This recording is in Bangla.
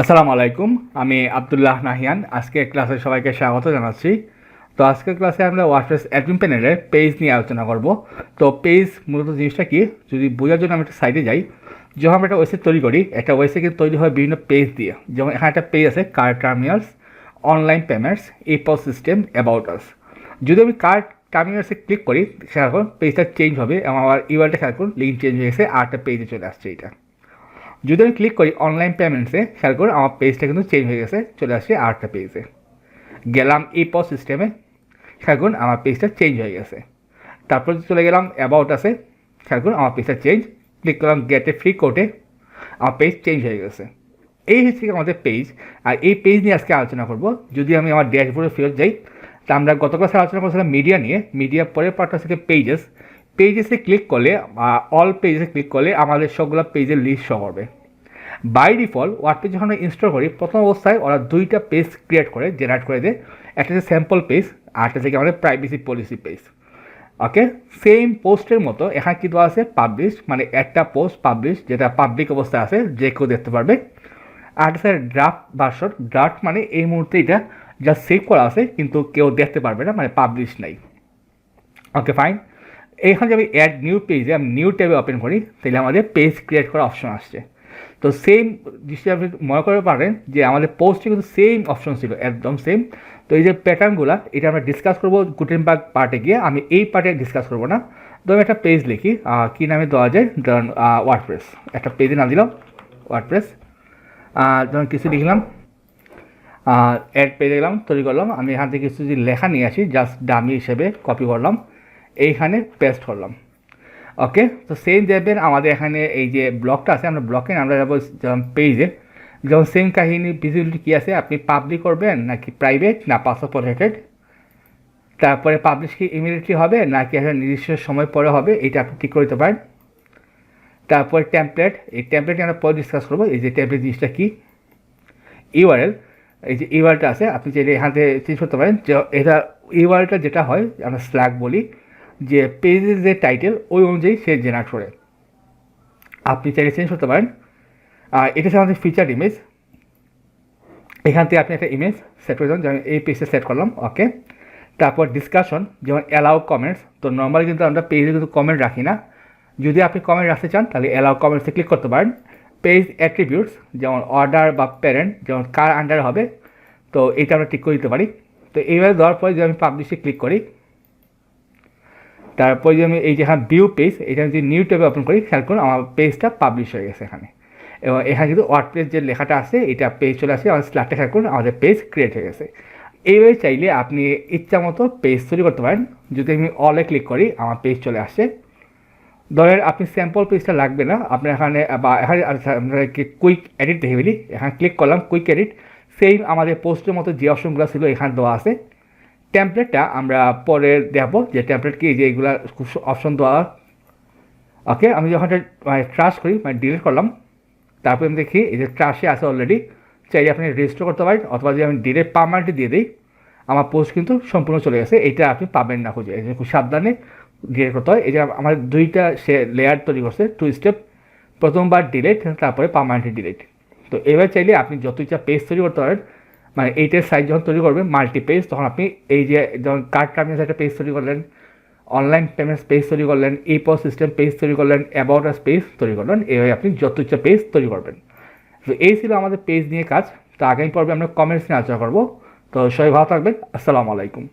আসসালামু আলাইকুম, আমি আবদুল্লাহ নাহিয়ান। আজকে ক্লাসে সবাইকে স্বাগত জানাচ্ছি। তো আজকের ক্লাসে আমরা ওয়ার্ডপ্রেস অ্যাডমিন প্যানেলের পেজ নিয়ে আলোচনা করব। তো পেজ মূলত জিনিসটা কি, যদি বোঝার জন্য আমি একটা সাইডে যাই যখন আমরা একটা ওয়েবসাইট তৈরি করি, একটা ওয়েবসাইট কিন্তু তৈরি হয় বিভিন্ন পেজ দিয়ে। যেমন এখানে একটা পেজ আছে car terminals online payments eps system about us যদি আমি কার টার্মিনালসে ক্লিক করি, খেয়াল করুন পেজটা চেঞ্জ হবে এবং আমার ইউআরটা খেয়াল করুন লিঙ্ক চেঞ্জ হয়ে গেছে আর একটা পেজে চলে আসছে এটা যদি আমি ক্লিক করি অনলাইন পেমেন্টসে খেয়াল করুন আমার পেজটা কিন্তু চেঞ্জ হয়ে গেছে, চলে আসছে আরেকটা পেজে গেলাম এই পস সিস্টেমে খেয়াল করুন আমার পেজটা চেঞ্জ হয়ে গেছে। তারপর চলে গেলাম অ্যাবাউট আছে, খেয়াল করুন আমার পেজটা চেঞ্জ ক্লিক করলাম গেটে ফ্রি কোডে আমার পেজ চেঞ্জ হয়ে গেছে। এই হচ্ছে আমাদের পেজ আর এই পেজ নিয়ে আজকে আলোচনা করব। যদি আমি আমার ড্যাশবোর্ডে ফেরত যাই, তা আমরা গত ক্লাসে আলোচনা করেছিলাম মিডিয়া নিয়ে মিডিয়া পরের পার্টটা থেকে পেজেস পেজেসে ক্লিক করলে অল পেজে ক্লিক করলে আমাদের সবগুলো পেজের লিস্ট শো করবে বাই ডিফল্ট ওয়ার্ডপেজ যখন আমরা ইনস্টল করি, প্রথম অবস্থায় ওরা দুইটা পেজ ক্রিয়েট করে জেনারেট করে দেয়। একটা হচ্ছে স্যাম্পল পেজ আর একটা থেকে আমাদের privacy policy page okay same পোস্টের মতো, এখানে কিন্তু আছে? পাবলিশ মানে একটা পোস্ট পাবলিশ যেটা পাবলিক অবস্থায় আছে, যে কেউ দেখতে পারবে। আর একটা ড্রাফট ভার্সন ড্রাফট মানে এই মুহূর্তে এটা যা সেভ করা আছে, কিন্তু কেউ দেখতে পারবে না মানে পাবলিশ নাই। ওকে ফাইন এখানে যদি আমি অ্যাড নিউ পেজে আমি নিউ ট্যাবে ওপেন করি, তাহলে আমাদের পেজ ক্রিয়েট করার অপশন আসছে। তো সেম জিনিসটা আপনি মনে করতে পারেন যে আমাদের পোস্টে কিন্তু সেম অপশন ছিল, একদম সেম তো এই যে প্যাটার্নগুলো এটা আমরা ডিসকাস করব গুটেনবার্গ পার্টে গিয়ে, আমি এই পার্টে ডিসকাস করব না। তো আমি একটা পেজ লিখি কী নামে দেওয়া যায়? ধরুন ওয়ার্ডপ্রেস একটা পেজে নাম দিলাম ওয়ার্ডপ্রেস ধরুন কিছু লিখলাম অ্যাড পেজে গেলাম, তৈরি করলাম। আমি এখান থেকে কিছু যদি লেখা নিয়ে আসি জাস্ট ডামি হিসেবে কপি করলাম। এইখানে পেস্ট করলাম। ওকে তো সেম দেখবেন আমাদের এখানে এই যে ব্লকটা আছে, আমরা ব্লকে আমরা যাব পেজে যেমন সেম কাহিনী ভিজিবিলিটি কী আছে, আপনি পাবলিক করবেন নাকি প্রাইভেট না পাসওয়ার্ড প্রোটেক্টেড তারপরে পাবলিশ কি ইমিডিয়েটলি হবে, নাকি একটা নির্দিষ্ট সময় পরে হবে, এটা আপনি ঠিক করতে পারেন। তারপরে ট্যাম্পলেট এই ট্যাম্পলেট আমরা পরে ডিসকাস করব, এই যে ট্যাম্পলেট জিনিসটা কী? ইউআরএল এই যে ইউআরটা আছে, আপনি চাইলে এখান থেকে চেঞ্জ করতে পারেন। এটা ইউআরটা যেটা হয়, আমরা স্ল্যাগ বলি যে পেজের যে টাইটেল ওই অনুযায়ী সে জেনারেট করে। আপনি চাইলে চেঞ্জ করতে পারেন। আর এটা হচ্ছে আমাদের ফিচার ইমেজ এখান থেকে আপনি একটা ইমেজ সেট করে দেন, যেমন এই পেজে সেট করলাম ওকে তারপর ডিসকাশন যেমন অ্যালাউ কমেন্টস তো নর্মালি কিন্তু আমরা পেজে কিন্তু কমেন্ট রাখি না। যদি আপনি কমেন্ট রাখতে চান, তাহলে অ্যালাউ কমেন্টসে ক্লিক করতে পারেন। পেজ অ্যাট্রিবিউটস যেমন অর্ডার বা প্যারেন্ট যেমন কার আন্ডার হবে, তো এইটা আমরা ঠিক করে দিতে পারি। তো এইভাবে দেওয়ার পরে যদি আমি পাবলিশে ক্লিক করি তারপরে যদি আমি এই যে এখানে ভিউ পেজ এটা যদি নিউ ট্যাবে ওপেন করি, খেয়াল করুন আমার পেজটা পাবলিশ হয়ে গেছে এখানে। এবং এখানে কিন্তু ওয়ার্ড পেজ যে লেখাটা আছে, এটা পেজ চলে আসে আমার স্ল্যাটটা খেয়াল করুন, আমাদের পেজ ক্রিয়েট হয়ে গেছে। এইভাবে চাইলে আপনি ইচ্ছা মতো পেজ তৈরি করতে পারেন। যদি আমি অলে ক্লিক করি, আমার পেজ চলে আসছে ধরেন আপনি স্যাম্পল পেজটা লাগবে না, আপনার এখানে বা এখানে কুইক এডিট দেখে ফেলি। এখানে ক্লিক করলাম কুইক এডিট সেম আমাদের পোস্টের মতো যে অপশনগুলো ছিল, এখানে দেওয়া আছে। টেমপ্লেটটা আমরা পরে দেখব। যে টেমপ্লেট কি, যে এগুলো খুব অপশন দেওয়া। ওকে আমি যখন মানে ট্রাশ করি মানে ডিলিট করলাম, তারপরে আমি দেখি এই যে ট্রাশে আছে অলরেডি চাইলে আপনি রেজিস্টার করতে পারেন, অথবা যদি আমি ডিলেট পারমানেন্টলি দিয়ে দিই, আমার পোস্ট কিন্তু সম্পূর্ণ চলে গেছে। এটা আপনি পাবেন না খুঁজে। খুব সাবধানে ডিলেট করতে হয়। এই যে আমার দুইটা সে লেয়ার তৈরি করছে টু স্টেপ প্রথমবার ডিলেট তারপরে পারমানেন্টলি ডিলেট তো এবার চাইলে আপনি যত ইচ্ছা পেজ তৈরি করতে পারেন মানে এইটের সাইজ যখন তৈরি করবেন মাল্টি পেজ তখন আপনি এই যে যখন কার্ড আপনি একটা পেজ তৈরি করলেন অনলাইন পেমেন্ট পেজ তৈরি করলেন ই পস সিস্টেম পেজ তৈরি করলেন অ্যাবাউট আস পেজ তৈরি করলেন এইভাবে আপনি যত ইচ্ছা পেজ তৈরি করবেন। তো এই ছিল আমাদের পেজ নিয়ে কাজ। তো আগামী পর্বে আমরা কমেন্টস নিয়ে আলোচনা করব। তো সবাই ভালো থাকবেন। আসসালামু আলাইকুম।